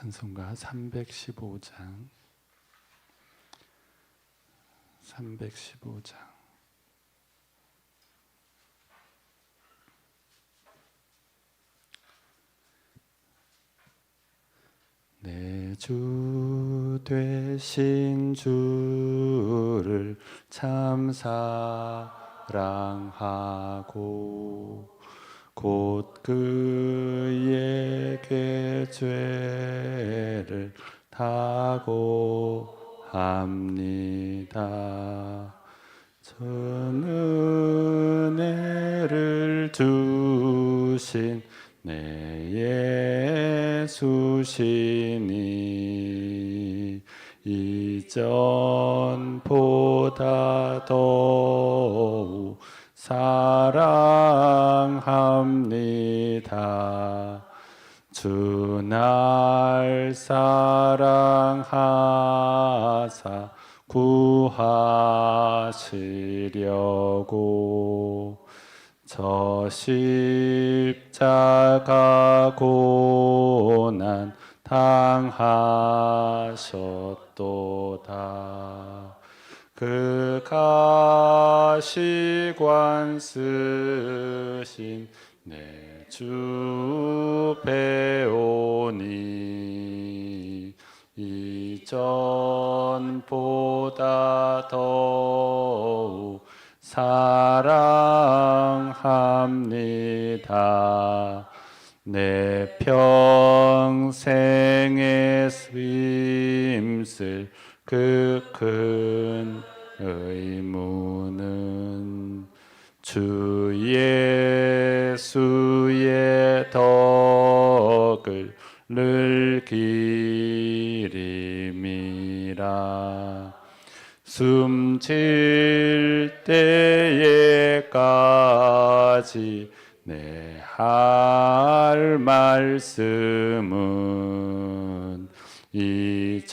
찬송가 315장. 315장. 내 주 되신 주를 참 사랑하고 곧 그에게 죄를 타고 합니다. 전 은혜를 주신 내 예수시니 이전보다 더욱 사랑합니다. 주 날 사랑하사 구하시려고 저 십자가 고난 당하셨도다. 그 가시관 쓰신 내주 배오니 이전보다 더욱 사랑합니다. 내 평생의 힘쓸 그큰 의무는 주 예수의 덕을 늘 기림이라. 숨질 때에까지 내 할 말씀은 이전보다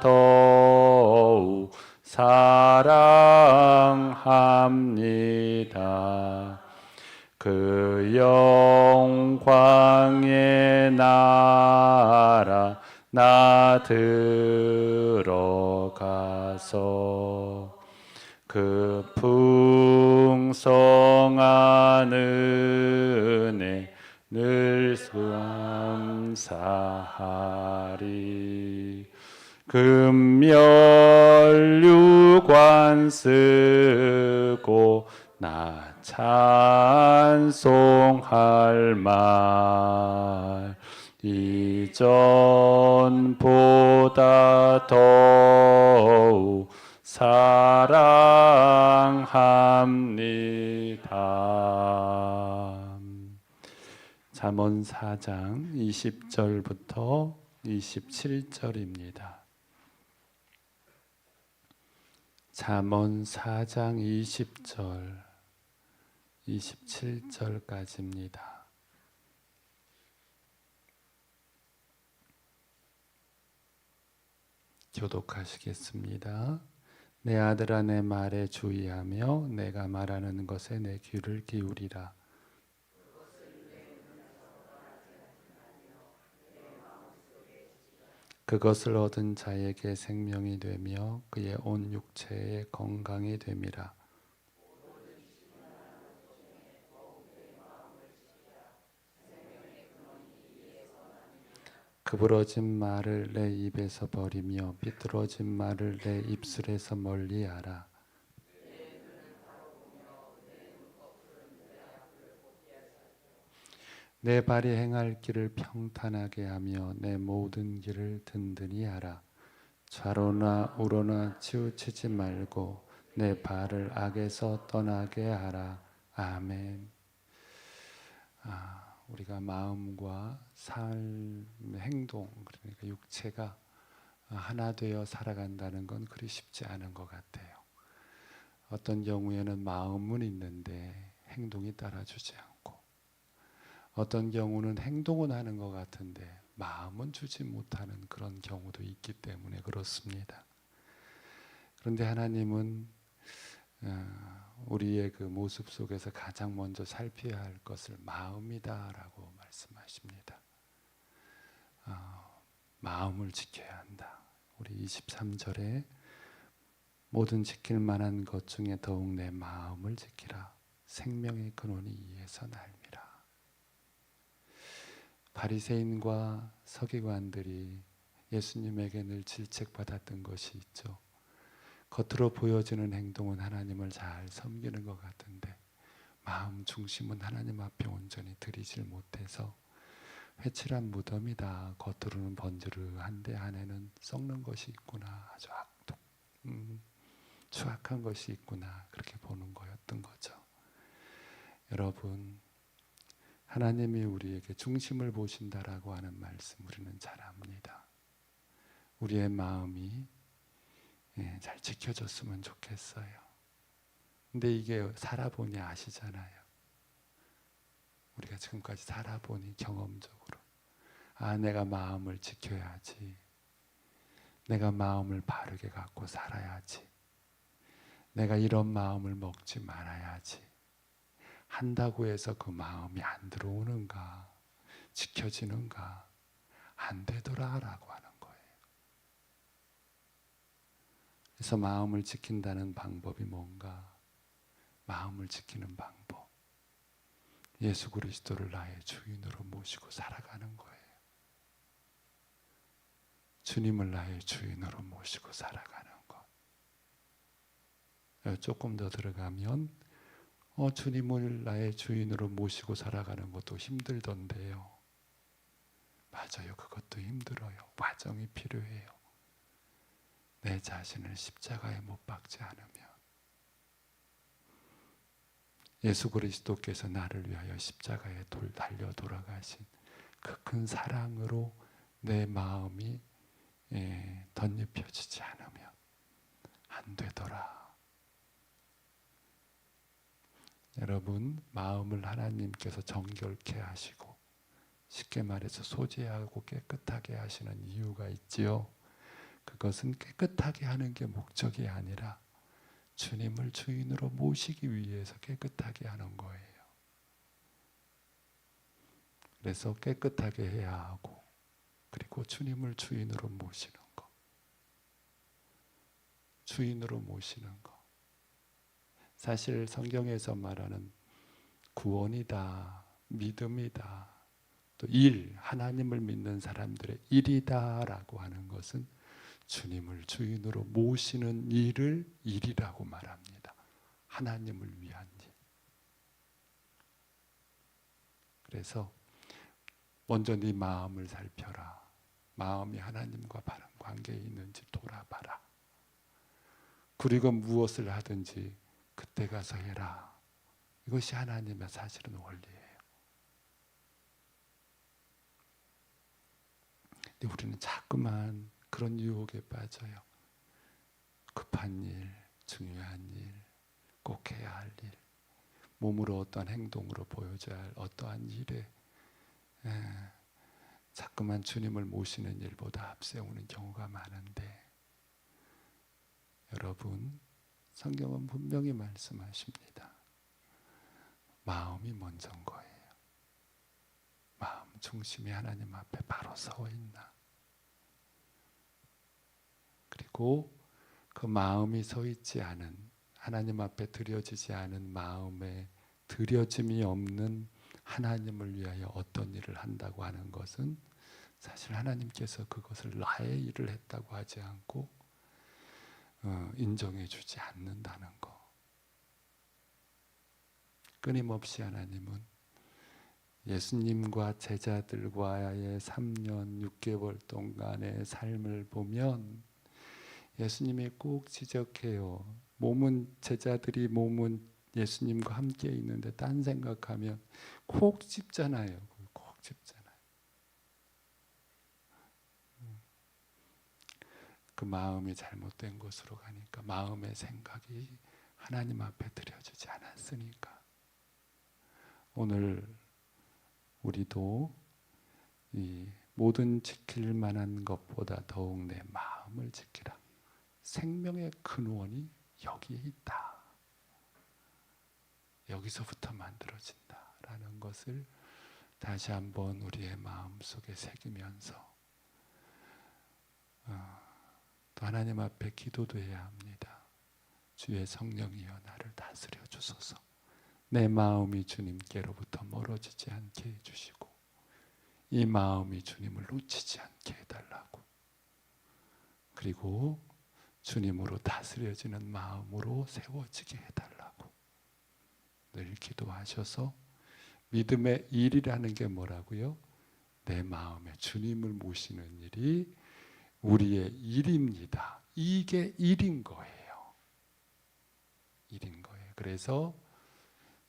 더욱 사랑합니다. 그 영광의 나라 나 들어가서 그 풍성한 은혜 늘 감사하리 금멸 류관 쓰고 나 찬송할 말 이전보다 더욱 사랑합니다. 잠언 4장 20절부터 27절입니다. 잠언 4장 20절 27절까지입니다. 교독하시겠습니다. 내 아들아 내 말에 주의하며 내가 말하는 것에 내 귀를 기울이라. 그것을 얻은 자에게 생명이 되며 그의 온 육체에 건강이 됨이라. 그 부러진 말을 내 입에서 버리며 비뚤어진 말을 내 입술에서 멀리하라. 내 발이 행할 길을 평탄하게 하며 내 모든 길을 든든히 하라. 좌로나 우로나 치우치지 말고 내 발을 악에서 떠나게 하라. 아멘. 아, 우리가 마음과 삶, 행동, 그러니까 육체가 하나 되어 살아간다는 건 그리 쉽지 않은 것 같아요. 어떤 경우에는 마음은 있는데 행동이 따라주지 않고, 어떤 경우는 행동은 하는 것 같은데 마음은 주지 못하는 그런 경우도 있기 때문에 그렇습니다. 그런데 하나님은 어, 우리의 그 모습 속에서 가장 먼저 살펴야 할 것을 마음이다라고 말씀하십니다. 어, 마음을 지켜야 한다. 우리 23절에 모든 지킬 만한 것 중에 더욱 내 마음을 지키라. 생명의 근원이 이에서 날미라. 바리새인과 서기관들이 예수님에게 늘 질책받았던 것이 있죠. 겉으로 보여지는 행동은 하나님을 잘 섬기는 것 같은데 마음 중심은 하나님 앞에 온전히 드리질 못해서 회칠한 무덤이다. 겉으로는 번지르한데 안에는 썩는 것이 있구나. 아주 악독, 음, 추악한 것이 있구나. 그렇게 보는 거였던 거죠. 여러분, 하나님이 우리에게 중심을 보신다라고 하는 말씀 우리는 잘 압니다. 우리의 마음이 예, 잘 지켜졌으면 좋겠어요. 근데 이게 살아보니 아시잖아요. 우리가 지금까지 살아보니 경험적으로 아 내가 마음을 지켜야지. 내가 마음을 바르게 갖고 살아야지. 내가 이런 마음을 먹지 말아야지. 한다고 해서 그 마음이 안 들어오는가? 지켜지는가? 안 되더라라고 하는 거예요. 그래서 마음을 지킨다는 방법이 뭔가? 마음을 지키는 방법. 예수 그리스도를 나의 주인으로 모시고 살아가는 거예요. 주님을 나의 주인으로 모시고 살아가는 것. 조금 더 들어가면 어, 주님을 나의 주인으로 모시고 살아가는 것도 힘들던데요. 맞아요. 그것도 힘들어요. 과정이 필요해요. 내 자신을 십자가에 못 박지 않으면 예수 그리스도께서 나를 위하여 십자가에 돌 달려 돌아가신 그 큰 사랑으로 내 마음이 예, 덧입혀지지 않으면 안 되더라. 여러분 마음을 하나님께서 정결케 하시고 쉽게 말해서 소지하고 깨끗하게 하시는 이유가 있지요. 그것은 깨끗하게 하는 게 목적이 아니라 주님을 주인으로 모시기 위해서 깨끗하게 하는 거예요. 그래서 깨끗하게 해야 하고 그리고 주님을 주인으로 모시는 거. 주인으로 모시는 거. 사실 성경에서 말하는 구원이다, 믿음이다, 또 일, 하나님을 믿는 사람들의 일이다라고 하는 것은 주님을 주인으로 모시는 일을 일이라고 말합니다. 하나님을 위한 일. 그래서 먼저 네 마음을 살펴라. 마음이 하나님과 바른 관계에 있는지 돌아봐라. 그리고 무엇을 하든지 그때 가서 해라. 이것이 하나님의 사실은 원리예요. 근데 우리는 자꾸만 그런 유혹에 빠져요. 급한 일, 중요한 일, 꼭 해야 할 일, 몸으로 어떠한 행동으로 보여줘야 할 어떠한 일에 예, 자꾸만 주님을 모시는 일보다 앞세우는 경우가 많은데 여러분 성경은 분명히 말씀하십니다. 마음이 먼저인 거예요. 마음 중심이 하나님 앞에 바로 서 있나? 그리고 그 마음이 서 있지 않은 하나님 앞에 드려지지 않은 마음에 드려짐이 없는 하나님을 위하여 어떤 일을 한다고 하는 것은 사실 하나님께서 그것을 나의 일을 했다고 하지 않고 어, 인정해 주지 않는다는 거. 끊임없이 하나님은 예수님과 제자들과의 3년 6개월 동안의 삶을 보면 예수님이 꼭 지적해요. 몸은 제자들이 몸은 예수님과 함께 있는데 딴 생각하면 콕 집잖아요. 콕 집잖아요. 그 마음이 잘못된 곳으로 가니까 마음의 생각이 하나님 앞에 드려지지 않았으니까 오늘 우리도 이 모든 지킬 만한 것보다 더욱 내 마음을 지키라. 생명의 근원이 여기에 있다. 여기서부터 만들어진다라는 것을 다시 한번 우리의 마음 속에 새기면서 어, 또 하나님 앞에 기도도 해야 합니다. 주의 성령이여 나를 다스려 주소서. 내 마음이 주님께로부터 멀어지지 않게 해주시고 이 마음이 주님을 놓치지 않게 해달라고. 그리고 주님으로 다스려지는 마음으로 세워지게 해달라고 늘 기도하셔서 믿음의 일이라는 게 뭐라고요? 내 마음에 주님을 모시는 일이 우리의 일입니다. 이게 일인 거예요. 일인 거예요. 그래서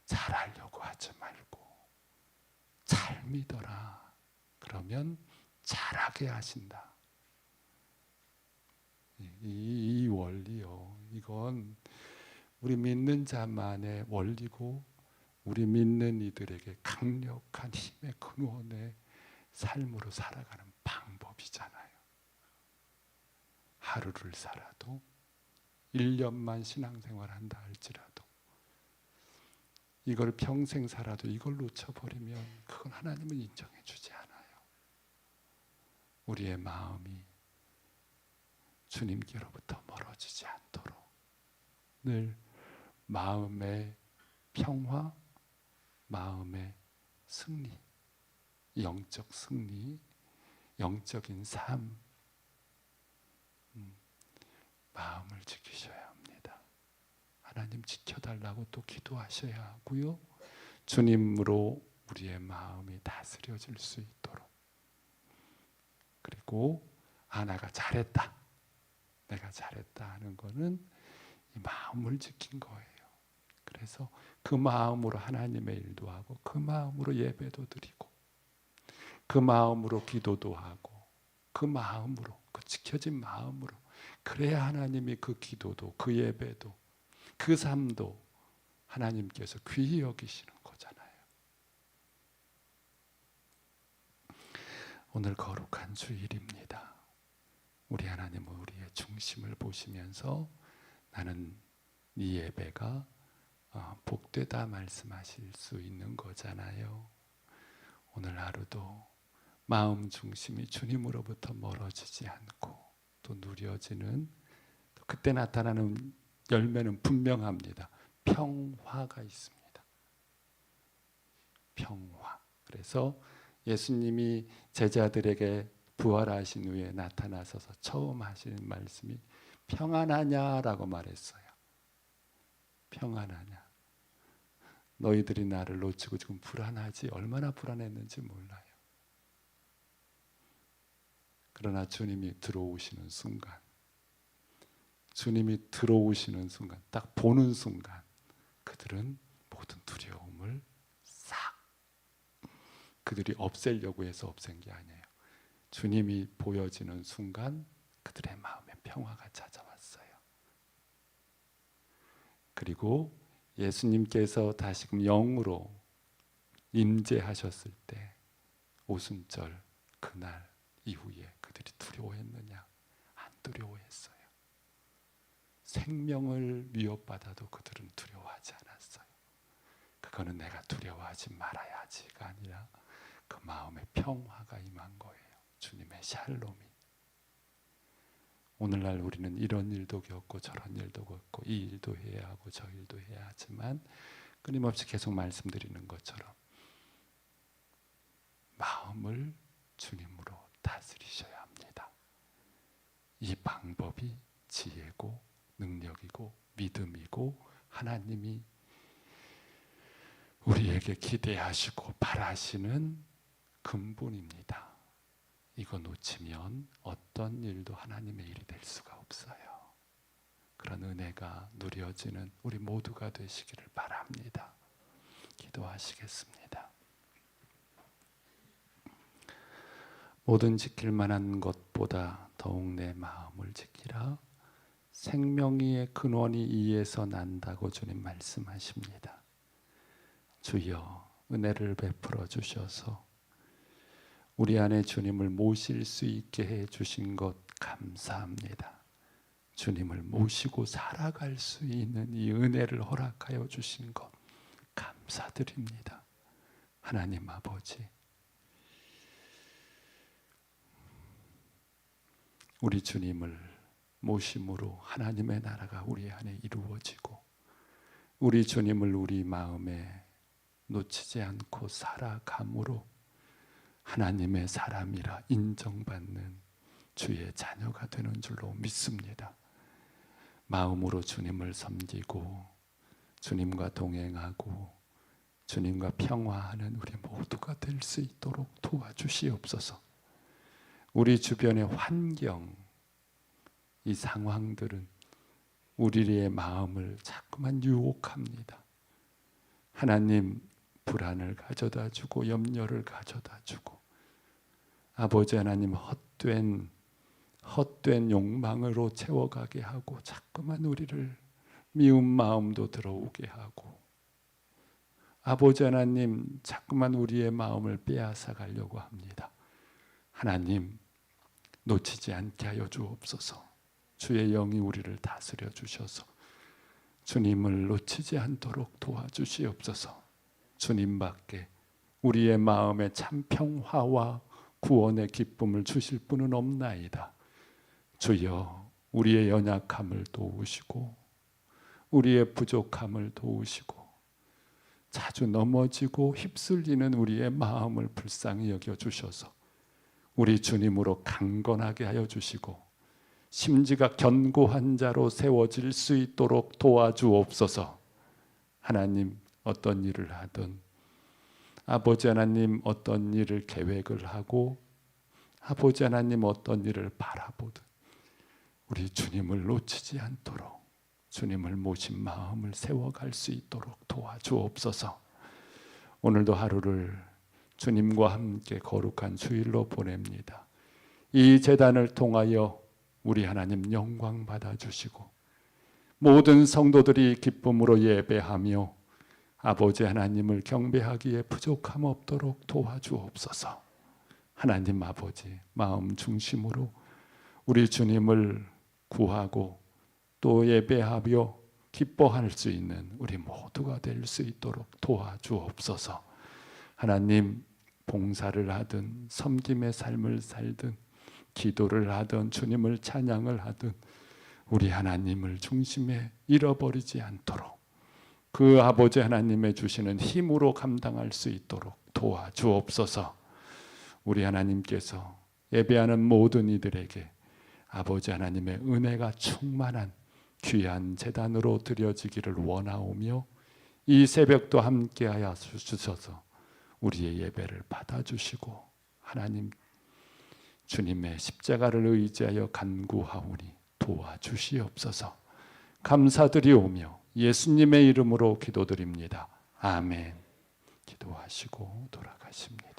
잘하려고 하지 말고 잘 믿어라. 그러면 잘하게 하신다. 이, 이, 이 원리요. 이건 우리 믿는 자만의 원리고 우리 믿는 이들에게 강력한 힘의 근원의 삶으로 살아가는 방법이잖아요. 하루를 살아도 1년만 신앙생활 한다 할지라도 이걸 평생 살아도 이걸 놓쳐버리면 그건 하나님은 인정해 주지 않아요. 우리의 마음이 주님께로부터 멀어지지 않도록 늘 마음의 평화, 마음의 승리, 영적 승리, 영적인 삶, 음, 마음을 지키셔야 합니다. 하나님 지켜달라고 또 기도하셔야 하고요. 주님으로 우리의 마음이 다스려질 수 있도록 그리고 아 내가 잘했다. 내가 잘했다 하는 거는 이 마음을 지킨 거예요. 그래서 그 마음으로 하나님의 일도 하고 그 마음으로 예배도 드리고 그 마음으로 기도도 하고 그 마음으로 그 지켜진 마음으로 그래야 하나님이 그 기도도 그 예배도 그 삶도 하나님께서 귀히 여기시는 거잖아요. 오늘 거룩한 주일입니다. 우리 하나님은 우리의 중심을 보시면서 나는 이 예배가 어, 복되다 말씀하실 수 있는 거잖아요. 오늘 하루도 마음 중심이 주님으로부터 멀어지지 않고 또 누려지는 또 그때 나타나는 열매는 분명합니다. 평화가 있습니다. 평화. 그래서 예수님이 제자들에게 부활하신 후에 나타나셔서 처음 하시는 말씀이 평안하냐라고 말했어요. 평안하냐. 너희들이 나를 놓치고 지금 불안하지 얼마나 불안했는지 몰라요. 그러나 주님이 들어오시는 순간, 주님이 들어오시는 순간, 딱 보는 순간, 그들은 모든 두려움을 싹 그들이 없애려고 해서 없앤 게 아니에요. 주님이 보여지는 순간 그들의 마음에 평화가 찾아왔어요. 그리고 예수님께서 다시금 영으로 임재하셨을 때 오순절 그날 이후에 그들이 두려워했느냐? 안 두려워했어요. 생명을 위협받아도 그들은 두려워하지 않았어요. 그거는 내가 두려워하지 말아야지가 아니라 그 마음에 평화가 임한 거예요. 주님의 샬롬이. 오늘날 우리는 이런 일도 겪고 저런 일도 겪고 이 일도 해야 하고 저 일도 해야 하지만 끊임없이 계속 말씀드리는 것처럼 마음을 주님으로 다스리셔야. 이 방법이 지혜고 능력이고 믿음이고 하나님이 우리에게 기대하시고 바라시는 근본입니다. 이거 놓치면 어떤 일도 하나님의 일이 될 수가 없어요. 그런 은혜가 누려지는 우리 모두가 되시기를 바랍니다. 기도하시겠습니다. 모든 지킬 만한 것보다 더욱 내 마음을 지키라. 생명의 근원이 이에서 난다고 주님 말씀하십니다. 주여 은혜를 베풀어 주셔서 우리 안에 주님을 모실 수 있게 해 주신 것 감사합니다. 주님을 모시고 살아갈 수 있는 이 은혜를 허락하여 주신 것 감사드립니다. 하나님 아버지 우리 주님을 모심으로 하나님의 나라가 우리 안에 이루어지고 우리 주님을 우리 마음에 놓치지 않고 살아감으로 하나님의 사람이라 인정받는 주의 자녀가 되는 줄로 믿습니다. 마음으로 주님을 섬기고 주님과 동행하고 주님과 평화하는 우리 모두가 될 수 있도록 도와주시옵소서. 우리 주변의 환경, 이 상황들은 우리의 마음을 자꾸만 유혹합니다. 하나님 불안을 가져다 주고 염려를 가져다 주고 아버지 하나님 헛된 헛된 욕망으로 채워가게 하고 자꾸만 우리를 미운 마음도 들어오게 하고 아버지 하나님 자꾸만 우리의 마음을 빼앗아 가려고 합니다. 하나님 놓치지 않게 하여 주옵소서. 주의 영이 우리를 다스려 주셔서 주님을 놓치지 않도록 도와주시옵소서. 주님밖에 우리의 마음에 참 평화와 구원의 기쁨을 주실 분은 없나이다. 주여 우리의 연약함을 도우시고 우리의 부족함을 도우시고 자주 넘어지고 휩쓸리는 우리의 마음을 불쌍히 여겨 주셔서 우리 주님으로 강건하게 하여 주시고 심지가 견고한 자로 세워질 수 있도록 도와주옵소서. 하나님 어떤 일을 하든 아버지 하나님 어떤 일을 계획을 하고 아버지 하나님 어떤 일을 바라보든 우리 주님을 놓치지 않도록 주님을 모신 마음을 세워갈 수 있도록 도와주옵소서. 오늘도 하루를 주님과 함께 거룩한 주일로 보냅니다. 이 재단을 통하여 우리 하나님 영광 받아 주시고 모든 성도들이 기쁨으로 예배하며 아버지 하나님을 경배하기에 부족함 없도록 도와주옵소서. 하나님 아버지 마음 중심으로 우리 주님을 구하고 또 예배하며 기뻐할 수 있는 우리 모두가 될 수 있도록 도와주옵소서. 하나님 봉사를 하든 섬김의 삶을 살든 기도를 하든 주님을 찬양을 하든 우리 하나님을 중심에 잃어버리지 않도록 그 아버지 하나님의 주시는 힘으로 감당할 수 있도록 도와주옵소서. 우리 하나님께서 예배하는 모든 이들에게 아버지 하나님의 은혜가 충만한 귀한 재단으로 드려지기를 원하오며 이 새벽도 함께하여 주셔서 우리의 예배를 받아주시고 하나님 주님의 십자가를 의지하여 간구하오니 도와주시옵소서. 감사드리오며 예수님의 이름으로 기도드립니다. 아멘. 기도하시고 돌아가십니다.